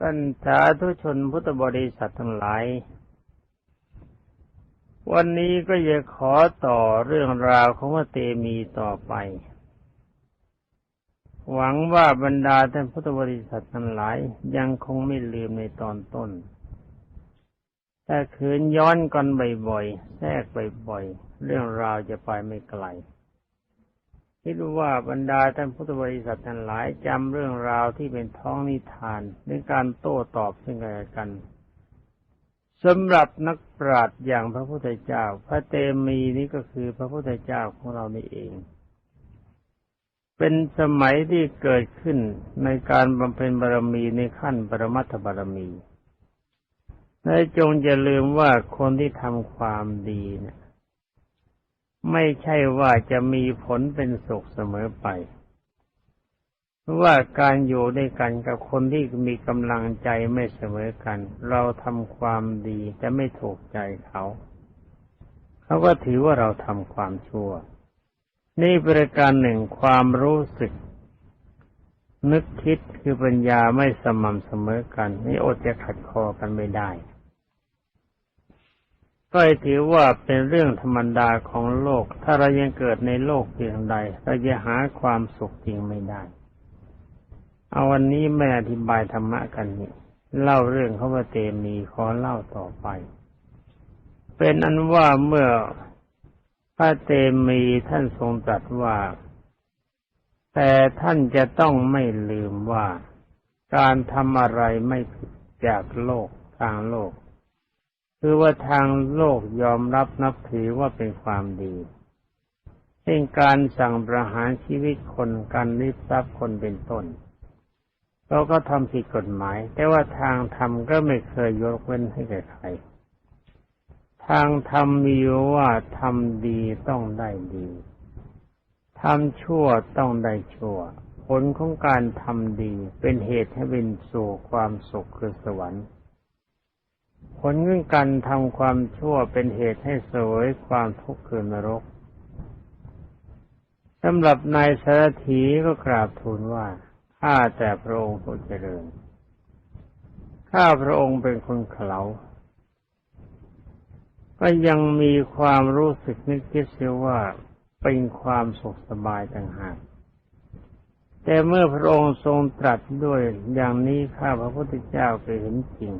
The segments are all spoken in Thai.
ท่านสาธุชนพุทธบริษัททั้งหลาย วันนี้ก็จะขอต่อเรื่องราวของพระเตมีต่อไป หวังว่าบรรดาท่านพุทธบริษัททั้งหลายยังคงไม่ลืมในตอนต้น แต่คืนย้อนกันบ่อยๆ แทรกบ่อยๆ เรื่องราวจะไปไม่ไกล คิดว่าบรรดาท่านพุทธบริษัททั้งหลายจำเรื่องราวที่เป็นท้องนิทานในการโต้ตอบซึ่งกันและกันสำหรับนักปราชญ์อย่างพระพุทธเจ้า พระเตมีนี้ก็คือพระพุทธเจ้าของเรานี่เอง เป็นสมัยที่เกิดขึ้นในการบำเพ็ญบารมีในขั้นปรมัตถบารมีในจงอย่าลืมว่าคนที่ทำความดีเนี่ย ไม่ใช่ว่าจะมีผลเป็นสุขเสมอไปเพราะว่าการอยู่ด้วยกันกับคนที่มีกำลังใจไม่เสมอกัน เราทำความดีแต่ไม่ถูกใจเขา เขาก็ถือว่าเราทำความชั่ว นี่ประการหนึ่งความรู้สึก นึกคิดคือปัญญาไม่สม่ำเสมอกัน นี่อดจะขัดคอกันไม่ได้ ก็ถือว่าเป็นเรื่องธรรมดาของโลก ถ้าเรายังเกิดในโลกเพียงใดเราจะหาความสุขจริงไม่ได้ เอาวันนี้ไม่อธิบายธรรมะกันนี่เล่าเรื่องเขาว่าเตมีขอเล่าต่อไป เป็นอันว่าเมื่อพระเตมีท่านทรงตรัสว่า แต่ท่านจะต้องไม่ลืมว่า การทำอะไรไม่ผิดจากโลกทางโลก คือว่าทางโลกยอมรับนับถือว่าเป็นความดีเช่นการสั่งประหารชีวิตคนการริบทรัพย์คนเป็นต้นเราก็ทำผิดกฎหมาย แต่ว่าทางธรรมก็ไม่เคยยกเว้นให้แก่ใคร ทางธรรมมีว่าทำดีต้องได้ดีทำชั่วต้องได้ชั่ว ผลของการทำดีเป็นเหตุให้เป็นสู่ความสุขคือสวรรค์ ผลของการทำความชั่วเป็นเหตุให้สวยความทุกข์คือนรกสำหรับนายสารถีก็กราบทูลว่าข้าแต่พระองค์ผู้เจริญข้าพระองค์เป็นคนเขลาก็ยังมีความรู้สึกนึกคิดเสียว่าเป็นความสุขสบายต่างหากแต่เมื่อพระองค์ทรงตรัสด้วยอย่างนี้ข้าพระพุทธเจ้าไปเห็นจริง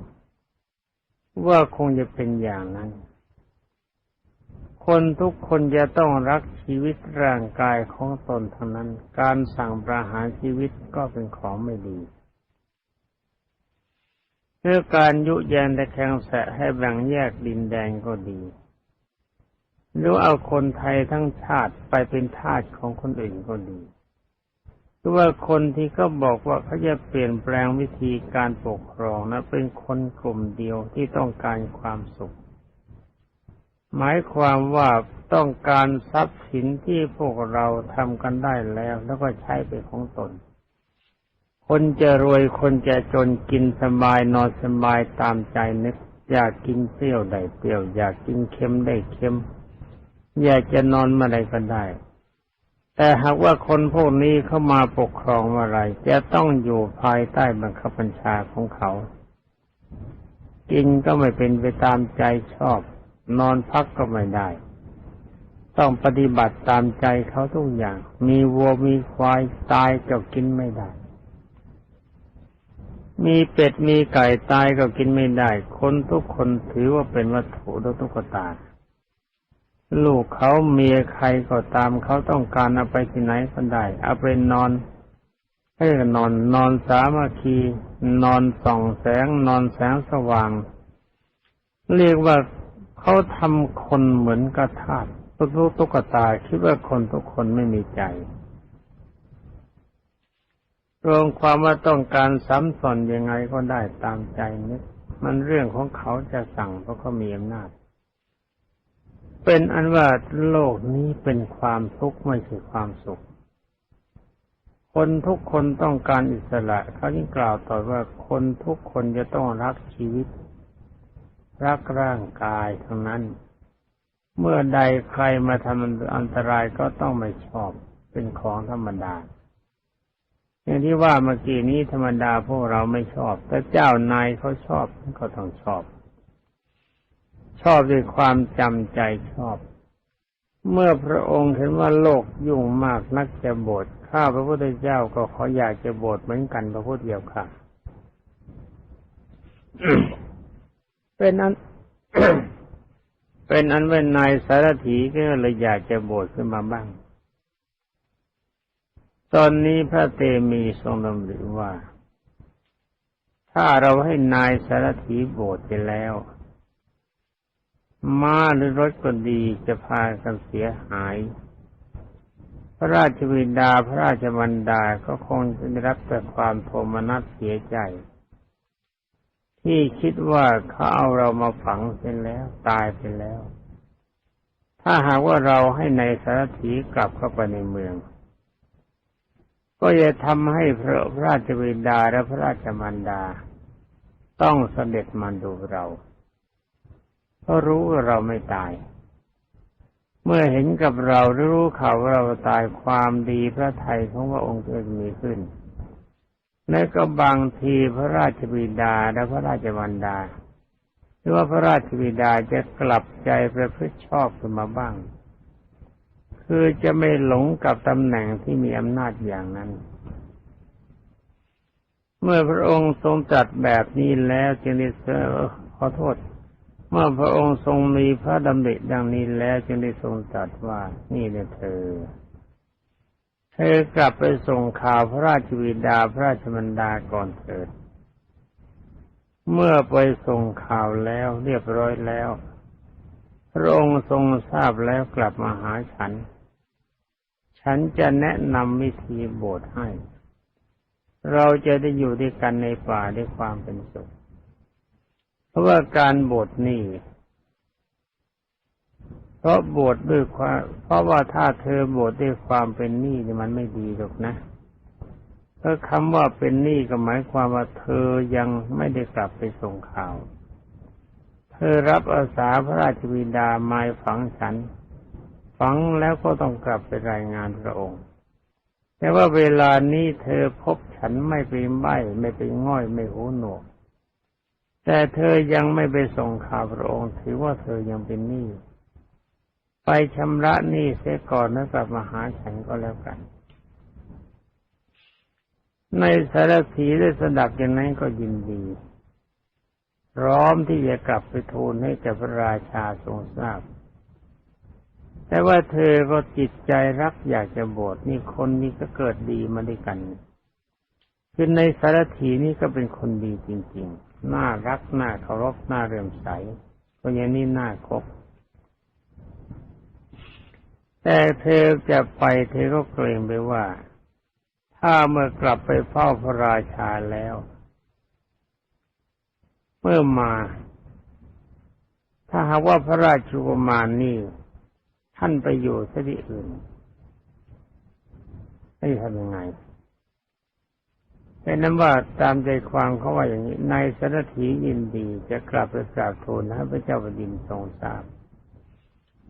ว่าคงจะเป็นอย่างนั้น คนทุกคนจะต้องรักชีวิตร่างกายของตนทั้งนั้น การสั่งประหารชีวิตก็เป็นของไม่ดีเพื่อการยุแยงแต่แข่งแสะให้แบ่งแยกดินแดงก็ดีหรือเอาคนไทยทั้งชาติไปเป็นทาสของคนอื่นก็ดีือว่าคนที่เขาบอกว่าเขาจะเปลี่ยนแปลงวิธีการปกครองนะเป็นคนกลุ่มเดียวที่ต้องการความสุข หมายความว่าต้องการทรัพย์สินที่พวกเราทำกันได้แล้ว แล้วก็ใช้เป็นของตน คนจะรวยคนจะจนกินสบายนอนสบายตามใจนึก อยากกินเปรี้ยวได้เปรี้ยว อยากกินเค็มได้เค็ม อยากจะนอนเมื่อไรก็ได้ แต่หากว่าคนพวกนี้เข้ามาปกครองอะไรจะต้องอยู่ภายใต้บังคับบัญชาของเขา กินก็ไม่เป็นไปตามใจชอบ นอนพักก็ไม่ได้ ต้องปฏิบัติตามใจเขาทุกอย่าง มีวัวมีควายตายก็กินไม่ได้ มีเป็ดมีไก่ตายก็กินไม่ได้ คนทุกคนถือว่าเป็นวัตถุและตุ๊กตา ลูกเขาเมียใครก็ตามเขาต้องการเอาไปที่ไหนก็ได้ เอาไปนอนให้นอนนอนสามัคคี นอนส่องแสง นอนแสงสว่าง เรียกว่าเขาทำคนเหมือนกระทาตุกตุ๊กตาคิดว่าคนทุกคนไม่มีใจ รวมความว่าต้องการซ้ำสอนยังไงก็ได้ตามใจนึกมันเรื่องของเขาจะสั่งเพราะเขามีอำนาจ เป็นอันว่าโลกนี้เป็นความทุกข์ไม่ใช่ความสุข คนทุกคนต้องการอิสระเขาที่กล่าวต่อว่าคนทุกคนจะต้องรักชีวิต รักร่างกายทั้งนั้น เมื่อใดใครมาทำอันตรายก็ต้องไม่ชอบเป็นของธรรมดาอย่างที่ว่าเมื่อกี้นี้ธรรมดาพวกเราไม่ชอบ แต่เจ้านายเขาชอบก็ต้องชอบ ชอบด้วยความจำใจชอบ เมื่อพระองค์เห็นว่าโลกยุ่งมากนักจะบวชข้าพระพุทธเจ้าก็ขออยากจะบวชเหมือนกันพระพุทธเจ้าค่ะเป็นนั้นเป็นอันเป็นนายสารถีก็เลยอยากจะบวชขึ้นมาบ้าง ตอนนี้พระเตมีทรงดำริว่า ถ้าเราให้นายสารถีบวชไปแล้ว ม้าหรือรถก็ดีจะพากันเสียหาย พระราชวินดาพระราชบันดาก็คงจะได้รับแต่ความโทมนัสเสียใจ ที่คิดว่าเขาเอาเรามาฝังเสร็จแล้วตายไปแล้ว ถ้าหากว่าเราให้ในสารถีกลับเข้าไปในเมือง ก็จะทำให้พระราชวินดาและพระราชมันดา ต้องเสด็จมาดูเรา เพราะรู้ว่าเราไม่ตาย เมื่อเห็นกับเรารู้ข่าวว่าเราตายความดีพระไทยของพระองค์จะมีขึ้น และก็บางทีพระราชบิดาและพระราชบันดา หรือว่าพระราชบิดาจะกลับใจประพฤติชอบขึ้นมาบ้าง คือจะไม่หลงกับตำแหน่งที่มีอำนาจอย่างนั้นเมื่อพระองค์ทรงจัดแบบนี้แล้วจึงได้ขอโทษ เมื่อพระองค์ทรงมีพระดำริดังนี้แล้วจึงได้ทรงตรัสว่า นี่เนี่ยเธอ เธอกลับไปส่งข่าวพระราชวิดาพระราชมันดาก่อนเถิด เมื่อไปส่งข่าวแล้วเรียบร้อยแล้ว พระองค์ทรงทราบแล้วกลับมาหาฉัน ฉันจะแนะนำวิธีบวชให้ เราจะได้อยู่ด้วยกันในป่าด้วยความเป็นสุข ราะว่าการบวชนี่เพราะบวชดด้วยความ เพราะว่าถ้าเธอบวชดด้วยความเป็นหนี้นี่มันไม่ดีหรอกนะเพราะคำว่าเป็นหนี้ก็หมายความว่าเธอยังไม่ได้กลับไปส่งข่าว เธอรับอาสาพระราชบิดามาฝังฉัน ฝังแล้วก็ต้องกลับไปรายงานพระองค์แต่ว่าเวลานี้เธอพบฉันไม่เป็นใบไม่เป็นง่อยไม่หูหนวก แต่เธอยังไม่ไปส่งข่าวพระองค์ถือว่าเธอยังเป็นหนี้ไปชำระหนี้เสียก่อนแล้วกลับมาหาฉันก็แล้วกัน ในสารถีได้สดับอย่างนั้นก็ยินดี พร้อมที่จะกลับไปทูลให้แก่พระราชาทรงทราบ แต่ว่าเธอก็จิตใจรักอยากจะบวชนี่คนนี้ก็เกิดดีมาด้วยกัน คือในสารถีนี่ก็เป็นคนดีจริง ๆ น่ารักน่าเคารพน่าเรื่มใสคนอย่างนี้น่าคบแต่เธอจะไปเธอก็เกรงไปว่า ถ้าเมื่อกลับไปเฝ้าพระราชาแล้ว เมื่อมา ถ้าหากว่าพระราชุมานี่ ท่านไปอยู่ที่อื่นให้ทำยังไง เป็นนั้นว่าตามใจความเขาว่าอย่างนี้นายสารถียินดีจะกลับไปกราบทูลให้พระเจ้าแผ่นดินทรงทราบ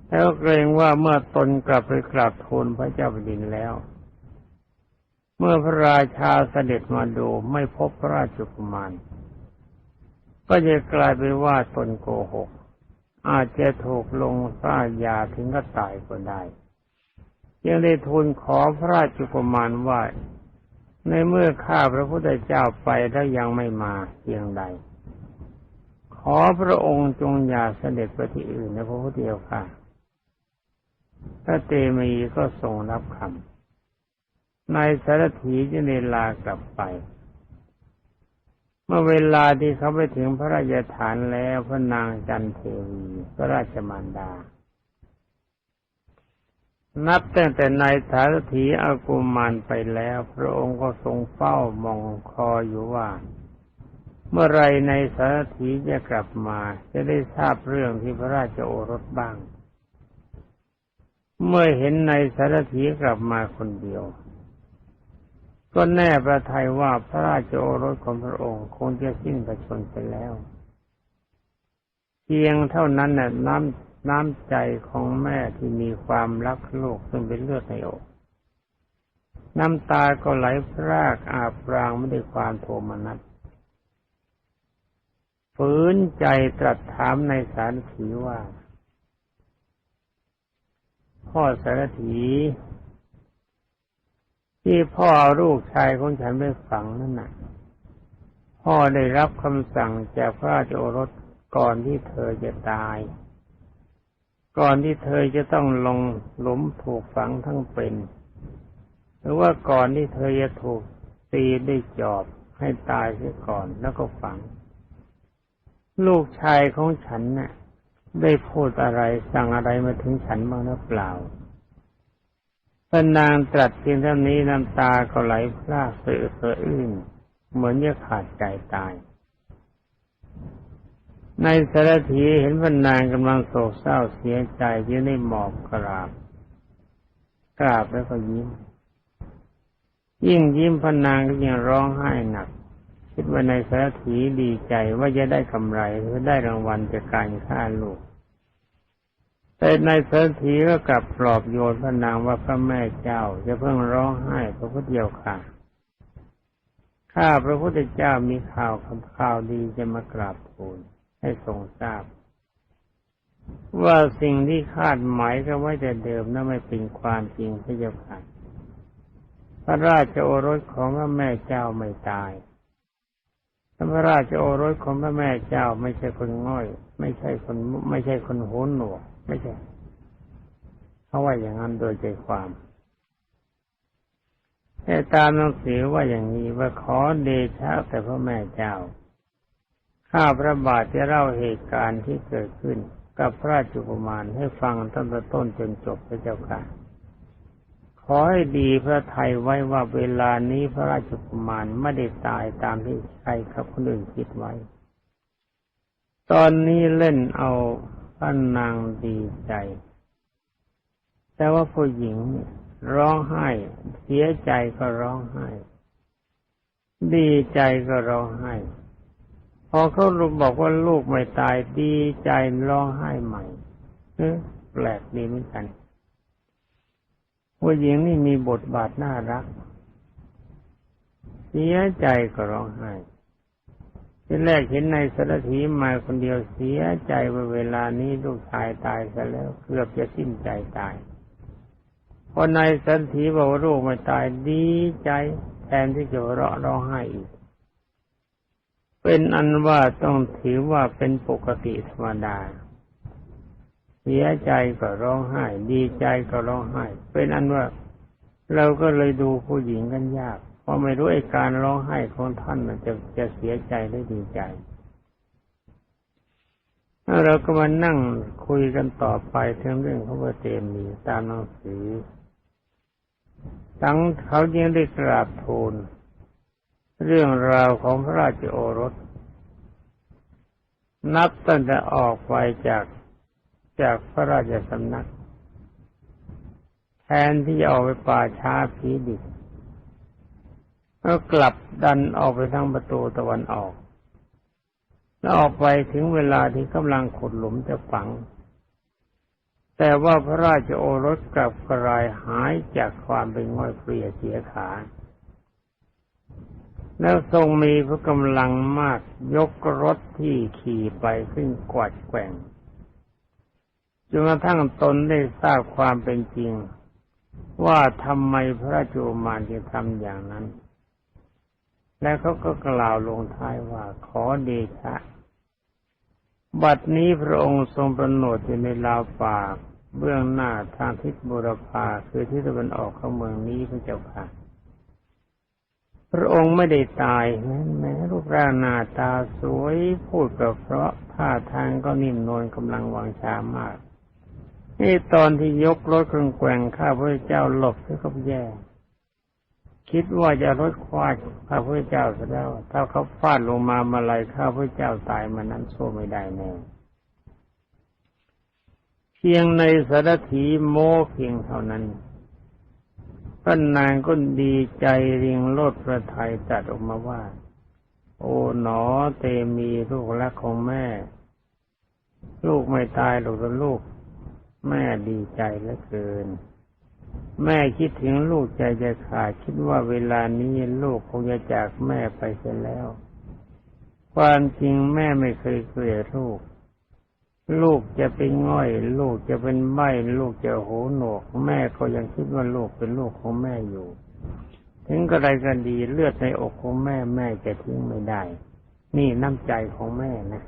แล้วเกรงว่าเมื่อตนกลับไปกราบทูลพระเจ้าแผ่นดินแล้ว เมื่อพระราชาเสด็จมาดูไม่พบพระราชกุมารก็จะกลายเป็นว่าตนโกหก อาจจะถูกลงซ่ายาถึงก็ตายก็ได้ยังได้ทูลขอพระราชกุมารว่า ในเมื่อข้าพระพุทธเจ้าไปแล้วยังไม่มาเพียงใด ขอพระองค์จงอย่าเสด็จไปที่อื่นนะพระพุทธเจ้าค่ะพระเตมีก็ทรงรับคำนายสารถีจะเนลากลับไป เมื่อเวลาที่เขาไปถึงพระราชฐานแล้วพระนางจันเทวีพระราชมารดา นับตั้งแต่นายสารถีอากุมารไปแล้ว พระองค์ก็ทรงเฝ้ามองคออยู่ว่า เมื่อไรในสารถีจะกลับมา จะได้ทราบเรื่องที่พระราชโอรสบ้าง เมื่อเห็นในสารถีกลับมาคนเดียว ก็แน่ประทัยว่าพระราชโอรสของพระองค์คงจะสิ้นประชนไปแล้ว เพียงเท่านั้นน่ะน้ำ น้ำใจของแม่ที่มีความรักลูกซึ่งเป็นเลือดในอกน้ำตาก็ไหลพรากอาบรางไม่ได้ความโทมนัสฝืนใจตรัสถามในสารถีว่า พ่อสารถีที่พ่อเอาลูกชายของฉันไปฝังนั่นน่ะ พ่อได้รับคำสั่งจากพระราชโอรสก่อนที่เธอจะตาย ก่อนที่เธอจะต้องลงหลุมถูกฝังทั้งเป็น หรือว่าก่อนที่เธอจะถูกตีด้วยจอบให้ตายเสียก่อนแล้วก็ฝัง ลูกชายของฉันน่ะ ได้พูดอะไรสั่งอะไรมาถึงฉันบ้างหรือเปล่าพระนางตรัสเพียงเท่านี้น้ำตาก็ไหลพรากเสือเสืออื้นเหมือนจะขาดใจตาย ในสารถีเห็นพระนางกำลังโศกเศร้าเสียใจยืนในหมอบกราบกราบแล้วก็ยิ้ม ยิ่งยิ้มพระนางก็ยิ่งร้องไห้หนัก คิดว่าในสารถีดีใจว่าจะได้กำไรหรือได้รางวัลจากการฆ่าลูก แต่ในสารถีก็กลับปลอบโยนพระนางว่าพระแม่เจ้าจะเพิ่งร้องไห้พระพุทธเดียวค่ะข้าพระพุทธเจ้ามีข่าวคำข่าวดีจะมากราบทูล ให้ทรงทราบ ว่าสิ่งที่คาดหมายกันไว้แต่เดิมนั้นไม่เป็นความจริงพระเจ้าค่ะพระราชโอรสของพระแม่เจ้าไม่ตายพระราชโอรสของพระแม่เจ้าไม่ใช่คนง่อย ไม่ใช่คนไม่ใช่คนโหนหนวก ไม่ใช่เขาว่าอย่างนั้นโดยใจความแต่ตามหนังสือว่าอย่างนี้ว่าขอเดชะแต่พระแม่เจ้า ข้าพระบาทจะเล่าเหตุการณ์ที่เกิดขึ้นกับพระราชกุมารให้ฟังตั้งแต่ต้นจนจบพระเจ้าค่ะ ขอให้ดีพระไทยไว้ว่าเวลานี้พระราชกุมารไม่ได้ตายตามที่ใครครับคนอื่นคิดไว้ ตอนนี้เล่นเอาพระนางดีใจ แต่ว่าผู้หญิงร้องไห้ เสียใจก็ร้องไห้ ดีใจก็ร้องไห้ พอเขารู้บอกว่าลูกไม่ตายดีใจร้องไห้ใหม่เออแปลกดีเหมือนกันผู้หญิงนี่มีบทบาทน่ารักเสียใจก็ร้องไห้ที่แรกเห็นในสารถีมาคนเดียวเสียใจว่าเวลานี้ลูกชายตายซะแล้วเกือบจะสิ้นใจตายพอนายสันถีบอกว่าลูกไม่ตายดีใจแทนที่จะเราะร้องไห้อีก เป็นอันว่าต้องถือว่าเป็นปกติธรรมดา เสียใจก็ร้องไห้ ดีใจก็ร้องไห้ เป็นอันว่าเราก็เลยดูผู้หญิงกันยาก เพราะไม่รู้ไอ้การร้องไห้ของท่านมันจะจะเสียใจหรือดีใจเราก็มานั่งคุยกันต่อไปถึงเรื่องของพระเตมีตามหนังสือทั้งเขายังได้กราบทูล เรื่องราวของพระราชโอรส นับตั้งแต่ออกไปจากจากพระราชสำนัก แทนที่จะออกไปป่าช้าผีดิบก็กลับดันออกไปทางประตูตะวันออก แล้วออกไปถึงเวลาที่กำลังขุดหลุมจะฝัง แต่ว่าพระราชโอรสกลับกระไรหายจากความเป็นง่อยเปลี่ยเสียขา แล้วทรงมีพระกำลังมากยกรถที่ขี่ไปขึ้นกวาดแกว่งจนกระทั่งตนได้ทราบความเป็นจริง ว่าทำไมพระราชโอมานจึงทำอย่างนั้น และเขาก็กล่าวลงท้ายว่าขอเดชะ บัดนี้พระองค์ทรงประโนดอยู่ในลาวป่าเบื้องหน้าทางทิศบุรพาคือทิศตะวันออกของเมืองนี้พระเจ้าค่ะ พระองค์ไม่ได้ตายแม้แม้รูปร่างหน้าตาสวยพูดกับเพราะท่าทางก็นิ่มนวลกำลังวางชามากนี่ตอนที่ยกรถเครื่องแกว่งข้าพระเจ้าหลบก็แย่ คิดว่าจะรถควาดข้าพระเจ้าซะแล้ว ถ้าเขาฟาดลงมามาลายข้าพระเจ้าตายมันนั้นสู้ไม่ได้แน่เพียงในสารถีโมเพียงเท่านั้น พระนางก็ดีใจเรียงโลดพระไทยตัดออกมาว่า โอ๋หนอเตมีลูกรักของแม่ ลูกไม่ตายหรอกลูก แม่ดีใจเหลือเกิน แม่คิดถึงลูกใจจะขาดคิดว่าเวลานี้ลูกคงจะจากแม่ไปเสียแล้ว ความจริงแม่ไม่เคยเกลียดลูก ลูกจะเป็นง่อย ลูกจะเป็นใบ้ลูกจะโหหนวก แม่ก็ยังคิดว่าลูกเป็นลูกของแม่อยู่ ถึงกระไรกันดีเลือดในอกของแม่แม่จะทิ้งไม่ได้ นี่น้ำใจของแม่นะ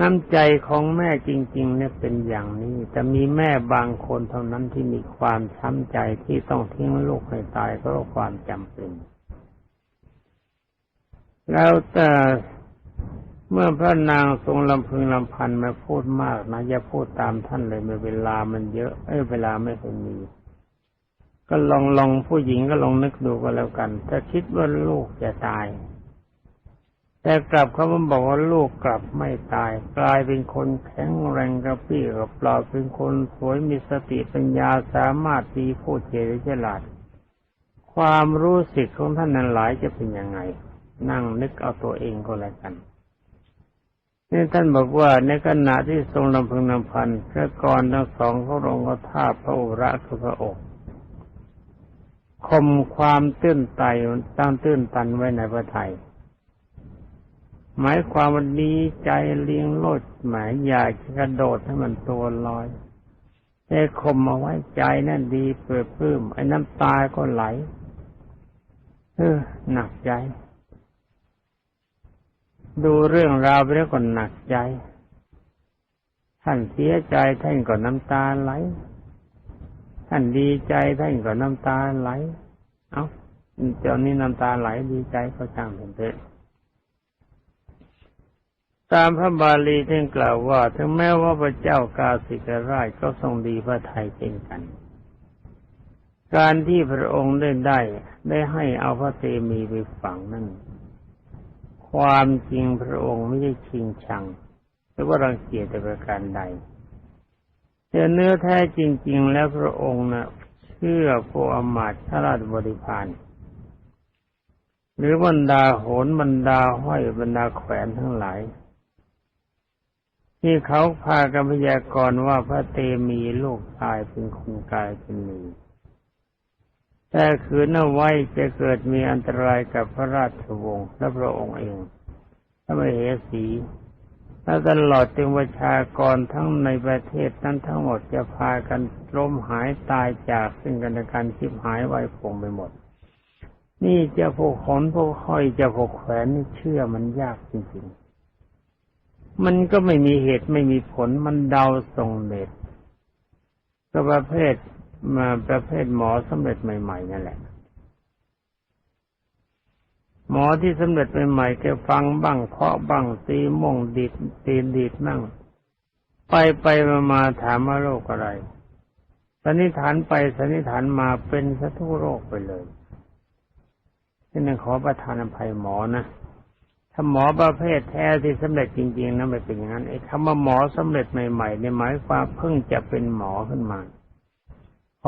น้ำใจของแม่จริง ๆ เนี่ยเป็นอย่างนี้ แต่มีแม่บางคนเท่านั้นที่มีความช้ำใจที่ต้องทิ้งลูกให้ตายเพราะความจำเป็น แล้วแต่ เมื่อพระนางทรงลำพึงลำพันมาพูดมากนะอย่าพูดตามท่านเลยเวลามันเยอะเอ้ยเวลาไม่ค่อยมี ก็ลองลองผู้หญิงก็ลองนึกดูก็แล้วกันถ้าคิดว่าลูกจะตาย แต่กลับเขาบอกว่าลูกกลับไม่ตาย กลายเป็นคนแข็งแรงกระปี้กระเปล่าเป็นคนสวยมีสติปัญญาสามารถตีพูดเฉยฉลาด ความรู้สึกของท่านนั้นหลายจะเป็นยังไง นั่งนึกเอาตัวเองก็แล้วกัน นี่ท่านบอกว่าในขณะที่ทรงลำพึงลำพันพระกรทั้งสองเขาลงก็ท่าพระอุระคือพระอกคมความตื้นไตตั้งตื้นตันไว้ในพระไทยหมายความว่าดีใจเลี้ยงโลดหมายอยากจะกระโดดให้มันตัวลอยแต่คมมาไว้ใจนั่นดีเปิดพื้มไอ้น้ำตาก็ไหล เออหนักใจ ดูเรื่องราวไปแล้วก็หนักใจ ท่านเสียใจท่านก็น้ำตาไหล ท่านดีใจท่านก็น้ำตาไหล เอา้าเจ้านี้น้ำตาไหลดีใจก็ช่างเป็นเถอะตามพระบาลีท่านกล่าวว่า ถึงแม้ว่าพระเจ้ากาสิกราชก็ทรงดีพระไทยเช่นกัน การที่พระองค์ได้ได้ได้ให้เอาพระเตมีไปฝังนั่น ความจริงพระองค์ไม่ได้ชิงชัง หรือว่ารังเกียจแต่ประการใดแต่เนื้อแท้จริง ๆ แล้วพระองค์นะ่ะเชื่อพวกอมาตย์ราชบริพารหรือบรรดาโหนบรรดาห้อยบรรดาแขวนทั้งหลาย ที่เขาพากันพยากรณ์ว่าพระเตมีลูกตายเป็นคนกายเป็นมี แต่คืนเอาไว้จะเกิดมีอันตรายกับพระราชวงศ์และพระองค์เองถ้าไม่เหสีและตลอดจึงประชากรทั้งในประเทศนั้นทั้งหมดจะพากันล้มหายตายจากซึ่งกันและกันชิบหายไว้คงไปหมด นี่จะพวกขนพวกห้อยจะพวกแขวนนี่เชื่อมันยากจริงๆ มันก็ไม่มีเหตุไม่มีผลมันเดาทรงเด็ดก็ประเภท มาประเภทหมอสำเร็จใหม่ๆนั่นแหละ หมอที่สำเร็จใหม่ๆแกฟังบ้างเคาะบ้างตีม่งดีดตีดีดนั่ง ไปไปมามาถามว่าโรคอะไรสันนิษฐานไปสันนิษฐานมาเป็นสัทุโรคไปเลยนี่นขอประทานอภัยหมอนะถ้าหมอประเภทแท้ที่สำเร็จจริง ๆนะไม่เป็นอย่างนั้นไอ้คำว่าหมอสำเร็จใหม่ๆในหมายความเพิ่งจะเป็นหมอขึ้นมา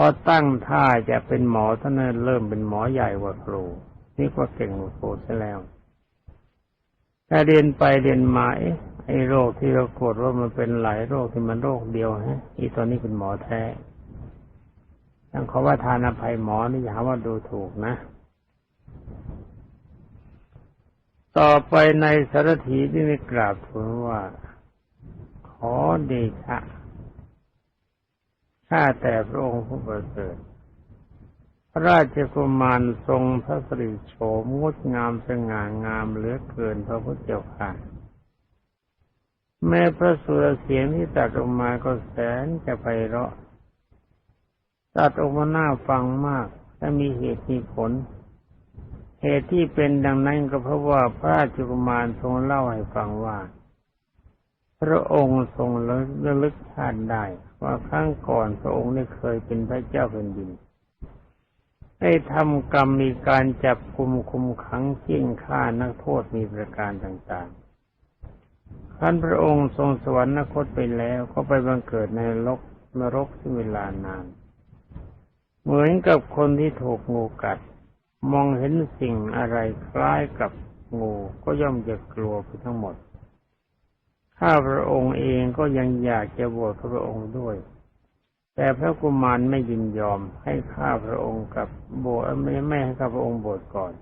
อตั้งท่าจะเป็นหมอท่านเริ่มเป็นหมอใหญ่กว่าครู นี่ก็เก่งกว่าครูซะแล้วถ้าเรียนไปเรียนมาไอ้โรคที่เราโกรธว่ามันเป็นหลายโรคที่มันโรคเดียวฮะ อีตอนนี้เป็นหมอแท้ต้องขอว่าทานอภัยหมอนี่อย่าว่าดูถูกนะ ต่อไปในสารถีที่ได้กราบทูลว่า ขอเดชะ ข้าแต่พระองค์ผู้ประเสริฐพระราชกุมารทรงพระสริโฉมงดงามสง่างามเหลือเกินพระพุทธเจ้าค่ะแม้พระสุรเสียงที่ตัดออกมาก็แสนจะไปเราะตัดออกมาหน้าฟังมากและมีเหตุมีผล เหตุที่เป็นดังนั้นก็เพราะว่าพระราชกุมารทรงเล่าให้ฟังว่า พระองค์ทรงระลึกชาติได้ ว่าครั้งก่อนพระองค์ได้เคยเป็นพระเจ้าแผ่นดิน ได้ทำกรรมมีการจับคุมคุมขังเชี่ยงฆ่านักโทษมีประการต่างๆท่านพระองค์ทรงสวรรคตไปแล้วก็ไปบังเกิดในนรกนรกที่เวลานาน เหมือนกับคนที่ถูกงูกัด มองเห็นสิ่งอะไรคล้ายกับงูก็ย่อมจะกลัวไปทั้งหมด ข้าพระองค์เองก็ยังอยากจะบวชพระองค์ด้วย แต่พระกุมารไม่ยินยอมให้ข้าพระองค์กับโบสถ์ไม่ไม่ให้ข้าพระองค์บวชก่อน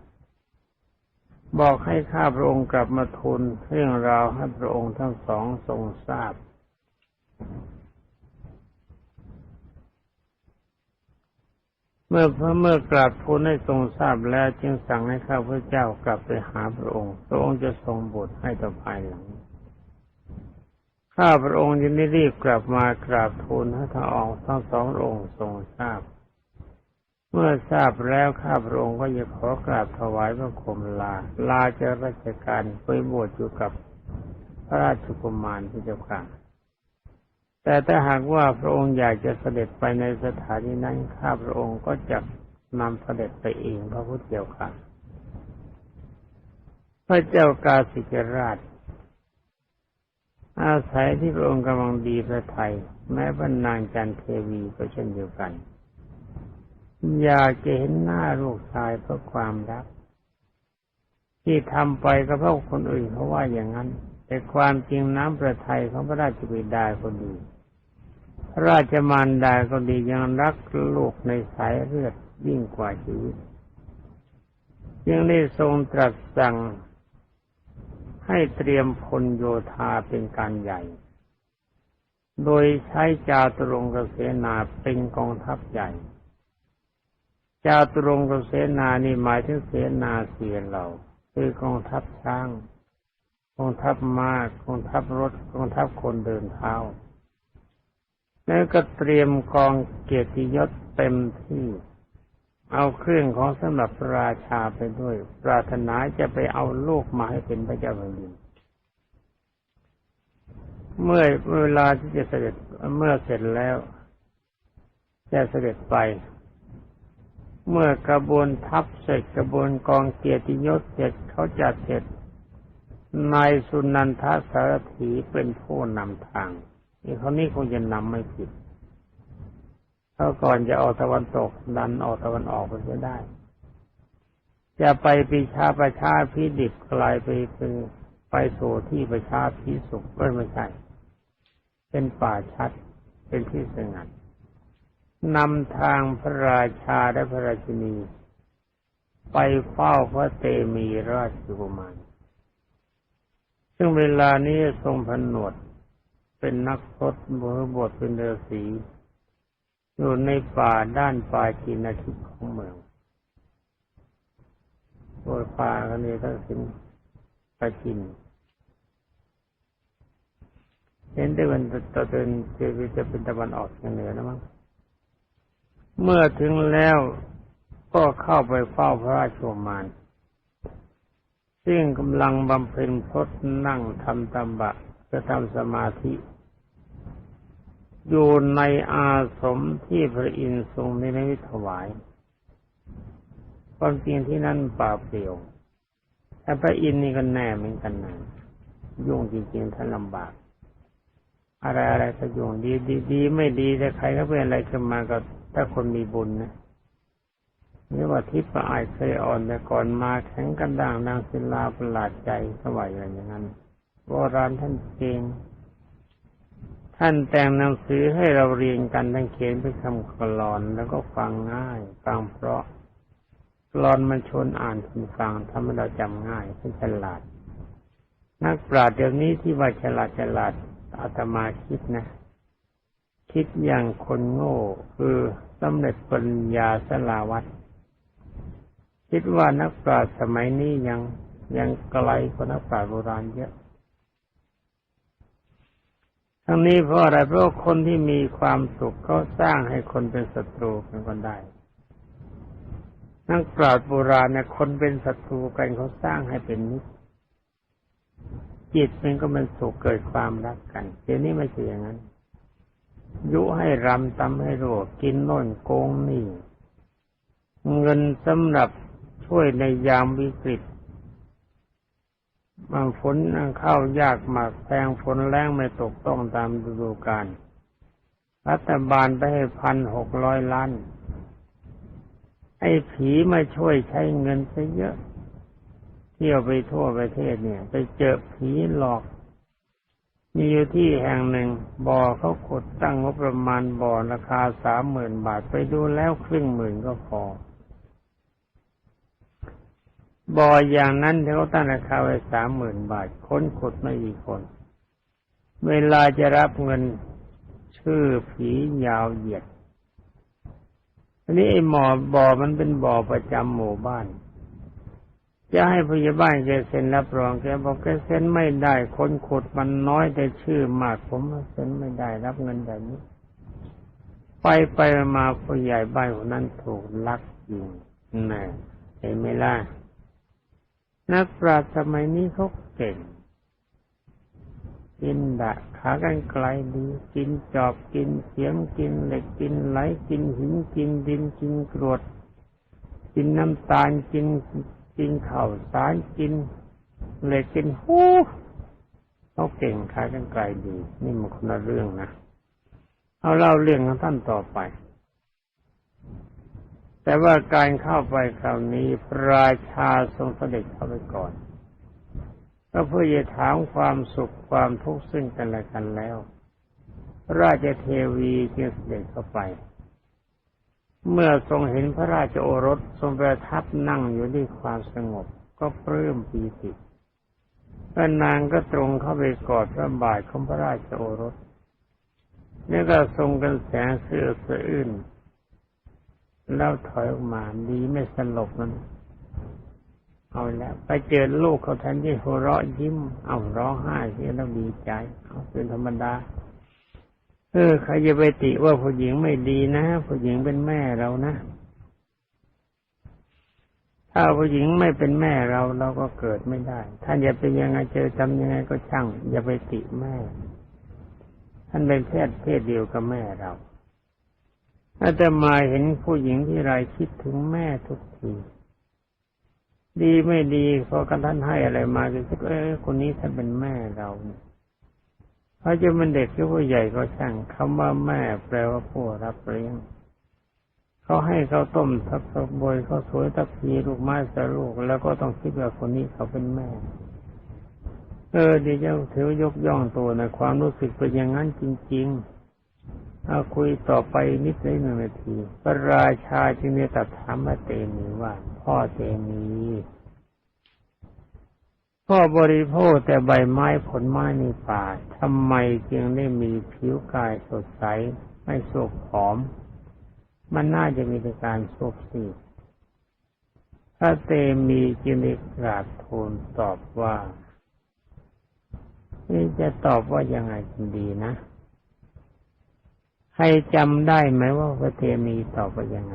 บอกให้ข้าพระองค์กลับมาทูลเรื่องราวให้พระองค์ทั้งสองทรงทราบเมื่อพระเมื่อกราบทูลให้ทรงทราบแล้วจึงสั่งให้ข้าพระเจ้ากลับไปหาพระองค์ พระองค์จะทรงบทให้ต่อภายหลัง ข้าพระองค์จึงได้รีบกลับมากราบทูลให้ทั้งองทั้งสององค์ทรงทราบ เมื่อทราบแล้วข้าพระองค์ก็จะขอกราบถวายพระคมลา ลาจากราชการไปบวชอยู่กับพระราชกุมารพระเจ้าค่ะแต่ถ้าหากว่าพระองค์อยากจะเสด็จไปในสถานีนั้นข้าพระองค์ก็จะนำเสด็จไปเองพระพุทธเจ้าค่ะ พระเจ้ากาสิกราช อาศัยที่พระองค์กำลังดีพระไทย แม้บรรนางจันเทวีก็เช่นเดียวกัน อยากจะเห็นหน้าลูกชายเพราะความรัก ที่ทำไปก็เพราะคนอื่นเขาว่าอย่างนั้น แต่ความจริงน้ำประทัยของพระราชบิดาคนดีพระราชมารดาก็ดียังรักลูกในสายเลือดยิ่งกว่าชีวิตยังได้ทรงตรัสสั่ง ให้เตรียมพลโยธาเป็นการใหญ่ โดยใช้จาตุรงกเสนาเป็นกองทัพใหญ่ จาตุรงกเสนานี่หมายถึงเสนาเสียเหล่าคือกองทัพช้างกองทัพม้ากองทัพรถกองทัพคนเดินเท้า แล้วก็เตรียมกองเกียรติยศเต็มที่ เอาเครื่องของสำหรับราชาไปด้วย ปรารถนาจะไปเอาลูกมาให้เป็นพระเจ้าแผ่นดิน เมื่อเวลาที่จะเสด็จเมื่อเสร็จแล้วจะเสด็จไป เมื่อกระบวนทัพเสร็จกระบวนกองเกียรติยศเสร็จเขาจัดเสร็จนายสุนันทสารถีเป็นผู้นำทางนี่เขานี่คงจะนำไม่ผิด เขาก่อนจะออกตะวันตก ดันออกตะวันออกไปเสียได้ จะไปปีชาประชาพิดิบกลายไปเป็นไปสู่ที่ประชาพิสุขก็ไม่ใช่ เป็นป่าชัด เป็นที่สงัดนำทางพระราชาและพระราชินี ไปเฝ้าพระเตมีราชกุมารซึ่งเวลานี้ทรงผนวดเป็นนักพรตบทบทเป็นเรือสี อยู่ในป่าด้านป่าจีนาทิพของเมืองบทป่ากันนี้ทั้งสิ้นปาจินเห็นได้วันตะเดินจะจะเป็นตะวันออกเฉียงเหนือนะมั้งเมื่อถึงแล้วก็เข้าไปเฝ้าพระราชโอมานซึ่งกำลังบำเพ็ญพจนั่งทำตำบะจะทำสมาธิ อยู่ในอาสมที่พระอินทร์ทรงนิมิตถวาย ความจริงที่นั่นป่าเปลี่ยวแต่พระอินทร์นี่ก็แน่เหมือนกันนะยุ่งจริงๆท่านลำบาก อะไรอะไรก็ยุ่งดีดีดีไม่ดีแต่ใครก็เป็นอะไรขึ้นมาก็ถ้าคนมีบุญนะนี่ว่าทิพย์ประอายเคยอ่อนแต่ก่อนมาแข็งกันด่างนางศิลาประหลาดใจสวายอะไรอย่างนั้นโบราณท่านเก่ง ท่านแต่งหนังสือให้เราเรียนกันทั้งเขียนเป็นคำกลอนแล้วก็ฟังง่ายฟังเพราะกลอนมันชนอ่านชนฟังทำให้เราจำง่ายเป็นฉลาด นักปราชญ์เดี๋ยวนี้ที่ว่าฉลาดฉลาดอาตมาคิดนะ คิดอย่างคนโง่คือสำเร็จปัญญาสลาวัตคิดว่านักปราชญ์สมัยนี้ยังยังไกลกว่านักปราชญ์โบราณเยอะ ทั้งนี้เพราะอะไรเพราะคนที่มีความสุขเขาสร้างให้คนเป็นศัตรูกันก็ได้ นักปราชญ์โบราณเนี่ยคนเป็นศัตรูกันเขาสร้างให้เป็นมิตรจิตมันก็เป็นสุขเกิดความรักกันเดี๋ยวนี้ไม่ใช่อย่างนั้นยุให้รำตำให้โรดกินน่นโกงนี่ เงินสำหรับช่วยในยามวิกฤต บางฝนเข้ายากมากแพงฝนแรงไม่ตกต้องตามฤดูกาลรัฐบาลไปให้พันหกร้อยล้าน ไอ้ผีมาช่วยใช้เงินซะเยอะ เที่ยวไปทั่วประเทศเนี่ย ไปเจอผีหลอก มีอยู่ที่แห่งหนึ่งบ่อเขาขุดตั้งงบประมาณบ่อราคาสามหมื่นบาทไปดูแล้วครึ่งหมื่นก็พอ บ่ออย่างนั้นเขาตั้งราคาไว้สามหมื่นบาท ค้นขุดไม่กี่คน เวลาจะรับเงินชื่อผียาวเหยียดอันนี้ไอ้หมอบ่อมันเป็นบ่อประจำหมู่บ้าน จะให้พยาบ้านแกเซ็นรับรองแกบอกแกเซ็นไม่ได้ คนขุดมันน้อยแต่ชื่อมาก ผมเซ็นไม่ได้รับเงินแบบนี้ ไปไปมาผู้ใหญ่บ้านคนนั้นถูกลักยิงแน่เห็นไหมล่ะ นักปราชญ์สมัยนี้เขาเก่ง กินดะขากันไกลดี กินจอบกินเสียงกินเหล็กกินไหลกินหินกินดินกินกรวด กินน้ำตาลกินกินเข้าสารกินเหล็กกินหูเขาเก่งขากันไกลดี นี่มันคนละเรื่องนะเอาเล่าเรื่องของท่านต่อไป แต่ว่าการเข้าไปคราวนี้พระราชาทรงเสด็จเข้าไปก่อนก็เพื่อจะถามความสุขความทุกข์ซึ่งกันและกันแล้ว ราชเทวีจึงเสด็จเข้าไป เมื่อทรงเห็นพระราชโอรสทรงประทับนั่งอยู่ด้วยความสงบก็ปลื้มปีติพระนางก็ตรงเข้าไปกอดพระบาทของพระราชโอรสแล้วก็ทรงกันแสงเสื้อสะอื้น แล้วถอยออกมาดีไม่สลบนั้นเอาแล้วไปเจอลูกเขาแทนที่หัวเราะยิ้ม เอาร้องไห้ที่แล้วดีใจ เอาเป็นธรรมดา เออใครจะไปติว่าผู้หญิงไม่ดีนะผู้หญิงเป็นแม่เรานะ ถ้าผู้หญิงไม่เป็นแม่เราเราก็เกิดไม่ได้ท่านจะเป็นยังไงเจอจำยังไงก็ช่าง อย่าไปติแม่ ท่านเป็นเพศเพศเดียวกับแม่เรา อาตมาเห็นผู้หญิงที่ไรคิดถึงแม่ทุกที ดีไม่ดีพอกันท่านให้อะไรมาก็คิดเออคนนี้ท่านเป็นแม่เราเนี่ยเขาจะเป็นเด็กหรือผู้ใหญ่ก็ช่างคำว่าแม่แปลว่าผู้รับเลี้ยงเขาให้เขาต้มทับทับบยเขาสวยทับพีลูกไม้สลูก แล้วก็ต้องคิดว่าคนนี้เขาเป็นแม่ เออดีเจ้าถือยกย่องตัวในะความรู้สึกเป็นอย่างนั้นจริง ๆ เอาคุยต่อไปนิดหนึ่งนาที พระราชาจึงได้ตรัสถามมาเตมีว่า พ่อเตมีพ่อบริโภคแต่ใบไม้ผลไม้ในป่าทำไมจึงได้มีผิวกายสดใส ไม่โศกผอม มันน่าจะมีแต่การโศกสีพระเตมีจึงได้กราบทูลตอบว่า นี่จะตอบว่ายังไงกันดีนะ ใครจำได้ไหมว่าพระเทมีตอบว่ายังไง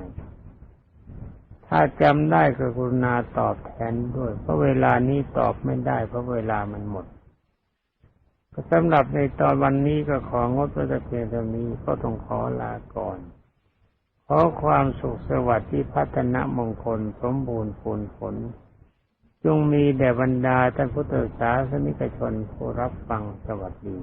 ถ้าจำได้ก็กรุณาตอบแทนด้วย เพราะเวลานี้ตอบไม่ได้ เพราะเวลามันหมดก็สำหรับในตอนวันนี้ก็ของดไว้แต่เพียงเท่านี้ก็ต้องขอลาก่อน ขอความสุขสวัสดิ์ที่พัฒนมงคลสมบูรณ์ผลผล จงมีแด่บรรดาท่านพุทธศาสนิกชนผู้รับฟังสวัสดี